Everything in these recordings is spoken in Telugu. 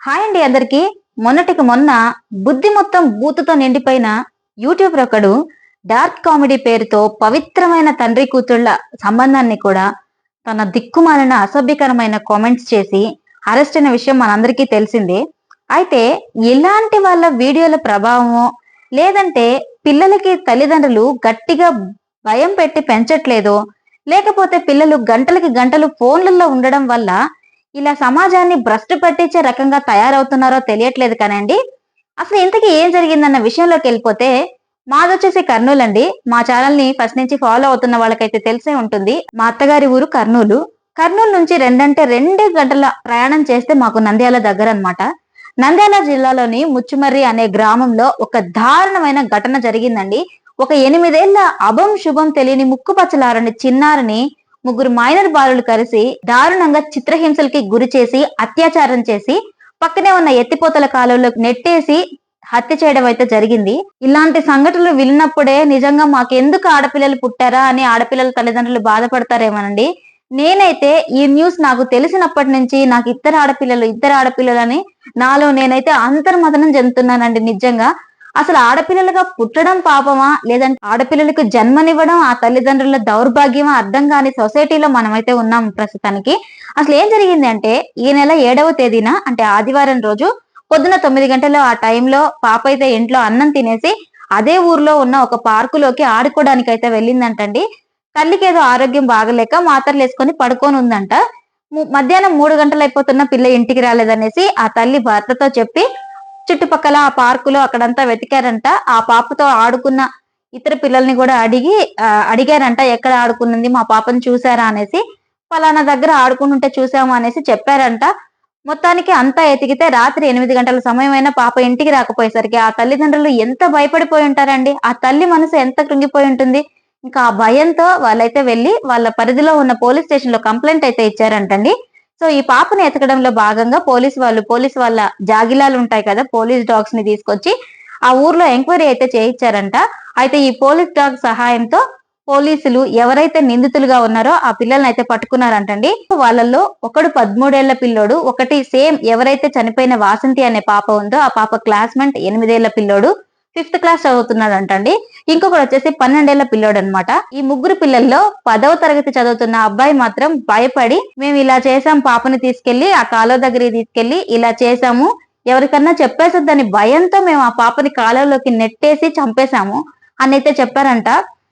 హాయ్ అండి అందరికీ. మొన్నటికి మొన్న బుద్ధి మొత్తం బూతుతో నిండిపోయిన యూట్యూబ్ ఒకడు డార్క్ కామెడీ పేరుతో పవిత్రమైన తండ్రి కూతుళ్ళ సంబంధాన్ని కూడా తన దిక్కుమాలిన అసభ్యకరమైన కామెంట్స్ చేసి అరెస్ట్ అయిన విషయం మనందరికీ తెలిసిందే. అయితే ఇలాంటి వాళ్ళ వీడియోల ప్రభావమో లేదంటే పిల్లలకి తల్లిదండ్రులు గట్టిగా భయం పెట్టి పెంచట్లేదో లేకపోతే పిల్లలు గంటలకి గంటలు ఫోన్లలో ఉండడం వల్ల ఇలా సమాజాన్ని భ్రష్టు పట్టించే రకంగా తయారవుతున్నారో తెలియట్లేదు కానండి. అసలు ఇంతకీ ఏం జరిగిందన్న విషయంలోకి వెళ్ళిపోతే మాదొచ్చేసి కర్నూలు అండి. మా ఛానల్ని ఫస్ట్ నుంచి ఫాలో అవుతున్న వాళ్ళకైతే తెలిసే ఉంటుంది. మా అత్తగారి ఊరు కర్నూలు. కర్నూలు నుంచి రెండంటే రెండే గంటల ప్రయాణం చేస్తే మాకు నంద్యాల దగ్గర అనమాట నంద్యాల జిల్లాలోని ముచ్చుమర్రి అనే గ్రామంలో ఒక దారుణమైన ఘటన జరిగిందండి. ఒక ఎనిమిదేళ్ళ అభం శుభం తెలియని ముక్కుపచ్చలారని చిన్నారని ముగ్గురు మైనర్ బాలులు కలిసి దారుణంగా చిత్రహింసలకి గురి చేసి అత్యాచారం చేసి పక్కనే ఉన్న ఎత్తిపోతల కాలంలో నెట్టేసి హత్య చేయడం అయితే జరిగింది. ఇలాంటి సంఘటనలు విన్నప్పుడే నిజంగా మాకెందుకు ఆడపిల్లలు పుట్టారా అని ఆడపిల్లల తల్లిదండ్రులు బాధపడతారేమోనండి. నేనైతే ఈ న్యూస్ నాకు తెలిసినప్పటి నుంచి నాకు ఇద్దరు ఆడపిల్లలు ఇద్దరు ఆడపిల్లలని నాలో నేనైతే అంతర్మతనం చెందుతున్నానండి నిజంగా. అసలు ఆడపిల్లలుగా పుట్టడం పాపమా? లేదంటే ఆడపిల్లలకు జన్మనివ్వడం ఆ తల్లిదండ్రుల దౌర్భాగ్యమా? అర్థం కాని సొసైటీలో మనమైతే ఉన్నాం ప్రస్తుతానికి. అసలు ఏం జరిగింది అంటే ఈ నెల ఏడవ తేదీన అంటే ఆదివారం రోజు పొద్దున తొమ్మిది గంటల ఆ టైంలో పాప అయితే ఇంట్లో అన్నం తినేసి అదే ఊర్లో ఉన్న ఒక పార్కులోకి ఆడుకోవడానికి అయితే వెళ్ళిందంటండి. తల్లికి ఏదో ఆరోగ్యం బాగలేక మాత్రలు వేసుకొని పడుకొని ఉందంట మధ్యాహ్నం మూడు గంటలు అయిపోతున్న పిల్ల ఇంటికి రాలేదనేసి ఆ తల్లి భర్తతో చెప్పి చుట్టుపక్కల ఆ పార్కులో అక్కడంతా వెతికారంట. ఆ పాపతో ఆడుకున్న ఇతర పిల్లల్ని కూడా అడిగి అడిగారంట ఎక్కడ ఆడుకున్నది మా పాపను చూసారా అనేసి. ఫలానా దగ్గర ఆడుకుంటుంటే చూసాము అనేసి చెప్పారంట. మొత్తానికి అంతా ఎతికితే రాత్రి ఎనిమిది గంటల సమయమైనా పాప ఇంటికి రాకపోయేసరికి ఆ తల్లిదండ్రులు ఎంత భయపడిపోయి ఉంటారండి? ఆ తల్లి మనసు ఎంత కృంగిపోయి ఉంటుంది? ఇంకా ఆ భయంతో వాళ్ళైతే వెళ్ళి వాళ్ళ పరిధిలో ఉన్న పోలీస్ స్టేషన్లో కంప్లైంట్ అయితే ఇచ్చారంటండి. సో ఈ పాపని ఎతకడంలో భాగంగా పోలీస్ వాళ్ళు పోలీస్ వాళ్ళ జాగిలాలు ఉంటాయి కదా పోలీస్ డాగ్స్ని తీసుకొచ్చి ఆ ఊర్లో ఎంక్వైరీ అయితే చేయించారంట అయితే ఈ పోలీస్ డాగ్ సహాయంతో పోలీసులు ఎవరైతే నిందితులుగా ఉన్నారో ఆ పిల్లల్ని అయితే పట్టుకున్నారంటండి. వాళ్ళల్లో ఒకడు పదమూడేళ్ళ పిల్లోడు ఒకటి సేమ్ ఎవరైతే చనిపోయిన వాసంతి అనే పాప ఉందో ఆ పాప క్లాస్మెంట్ ఎనిమిదేళ్ళ పిల్లోడు. ఫిఫ్త్ క్లాస్ చదువుతున్నాడు అంటండి ఇంకొకటి వచ్చేసి పన్నెండేళ్ళ పిల్లోడు అనమాట ఈ ముగ్గురు పిల్లల్లో పదవ తరగతి చదువుతున్న అబ్బాయి మాత్రం భయపడి మేము ఇలా చేసాం పాపని తీసుకెళ్ళి ఆ కాలువ దగ్గరికి తీసుకెళ్ళి ఇలా చేసాము ఎవరికన్నా చెప్పేసొద్దని భయంతో మేము ఆ పాపని కాలువలోకి నెట్టేసి చంపేశాము అని అయితే చెప్పారంట.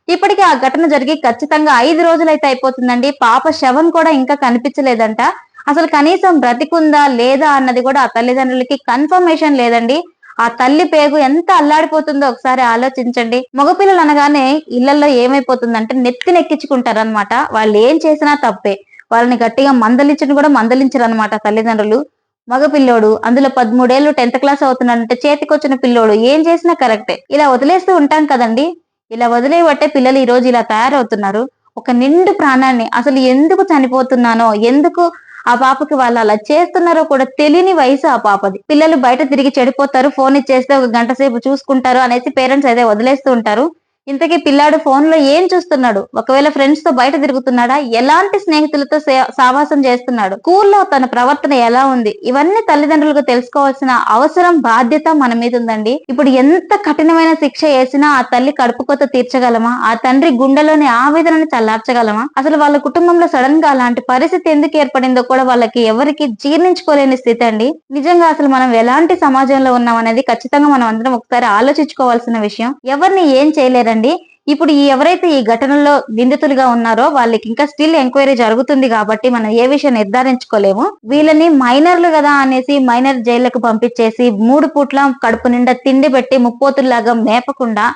ఇప్పటికీ ఆ ఘటన జరిగి ఖచ్చితంగా ఐదు రోజులైతే అయిపోతుందండి. పాప శవం కూడా ఇంకా కనిపించలేదంట. అసలు కనీసం బ్రతికుందా లేదా అన్నది కూడా ఆ తల్లిదండ్రులకి కన్ఫర్మేషన్ లేదండి. ఆ తల్లి పేగు ఎంత అల్లాడిపోతుందో ఒకసారి ఆలోచించండి. మగపిల్లలు అనగానే ఇళ్ళలో ఏమైపోతుందంటే నెత్తి నెక్కించుకుంటారు అనమాట వాళ్ళు ఏం చేసినా తప్పే. వాళ్ళని గట్టిగా మందలించని కూడా మందలించరు అనమాట తల్లిదండ్రులు. మగపిల్లోడు అందులో పదమూడేళ్ళు టెన్త్ క్లాస్ అవుతున్నాడంటే చేతికొచ్చిన పిల్లోడు ఏం చేసినా కరెక్టే. ఇలా వదిలేస్తూ ఉంటాం కదండి. ఇలా వదిలేయబట్టే పిల్లలు ఈ రోజు ఇలా తయారవుతున్నారు. ఒక నిండు ప్రాణాన్ని అసలు ఎందుకు చనిపోతున్నానో ఎందుకు ఆ పాపకి వాళ్ళు అలా చేస్తున్నారో కూడా తెలియని వయసు ఆ పాపది. పిల్లలు బయట తిరిగి చెడిపోతారు ఫోన్ ఇచ్చేస్తే ఒక గంట సేపు చూసుకుంటారు అనేసి పేరెంట్స్ అయితే వదిలేస్తూ ఉంటారు. ఇంతకీ పిల్లాడు ఫోన్లో ఏం చూస్తున్నాడు? ఒకవేళ ఫ్రెండ్స్తో బయట తిరుగుతున్నాడా? ఎలాంటి స్నేహితులతో సావాసం చేస్తున్నాడు? స్కూల్లో తన ప్రవర్తన ఎలా ఉంది? ఇవన్నీ తల్లిదండ్రులకు తెలుసుకోవాల్సిన అవసరం బాధ్యత మన మీద ఉందండి. ఇప్పుడు ఎంత కఠినమైన శిక్ష వేసినా ఆ తల్లి కడుపుకొత తీర్చగలమా? ఆ తండ్రి గుండెలోని ఆవేదనని చల్లార్చగలమా అసలు వాళ్ళ కుటుంబంలో సడన్గా అలాంటి పరిస్థితి ఎందుకు ఏర్పడిందో కూడా వాళ్ళకి ఎవరికి జీర్ణించుకోలేని స్థితి అండి. నిజంగా అసలు మనం ఎలాంటి సమాజంలో ఉన్నాం అనేది ఖచ్చితంగా మనం అందరం ఒకసారి ఆలోచించుకోవాల్సిన విషయం. ఎవరిని ఏం చేయలేరండి? కదండి ఇప్పుడు ఈ ఎవరైతే ఈ ఘటనలో నిందితులుగా ఉన్నారో వాళ్ళకి ఇంకా స్టిల్ ఎంక్వైరీ జరుగుతుంది కాబట్టి మనం ఏ విషయం నిర్ధారించుకోలేము. వీళ్ళని మైనర్లు కదా అనేసి మైనర్ జైళ్ళకు పంపించేసి మూడు పూట్ల కడుపు నిండా తిండి పెట్టి ముప్పోతుల్లాగా మేపకుండా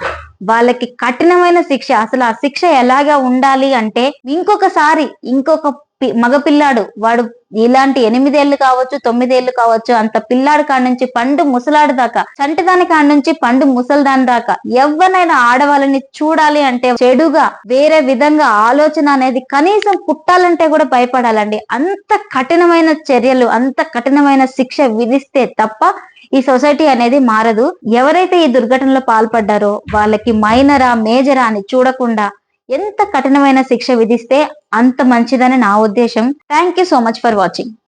వాళ్ళకి కఠినమైన శిక్ష. అసలు ఆ శిక్ష ఎలాగా ఉండాలి అంటే ఇంకొకసారి ఇంకొక మగపిల్లాడు వాడు ఇలాంటి ఎనిమిదేళ్ళు కావచ్చు తొమ్మిదేళ్ళు కావచ్చు అంత పిల్లాడు కాడ నుంచి పండు ముసలాడు దాకా చంటిదాని కాడ నుంచి పండు ముసలిదాని దాకా ఎవరినైనా ఆడవాళ్ళని చూడాలి అంటే చెడుగా వేరే విధంగా ఆలోచన అనేది కనీసం పుట్టాలంటే కూడా భయపడాలండి. అంత కఠినమైన చర్యలు అంత కఠినమైన శిక్ష విధిస్తే తప్ప ఈ సొసైటీ అనేది మారదు. ఎవరైతే ఈ దుర్ఘటనలో పాల్పడ్డారో వాళ్ళకి మైనరా మేజరా అని చూడకుండా ఎంత కఠినమైన శిక్ష విధిస్తే అంత మంచిదని నా ఉద్దేశం. Thank you so much for watching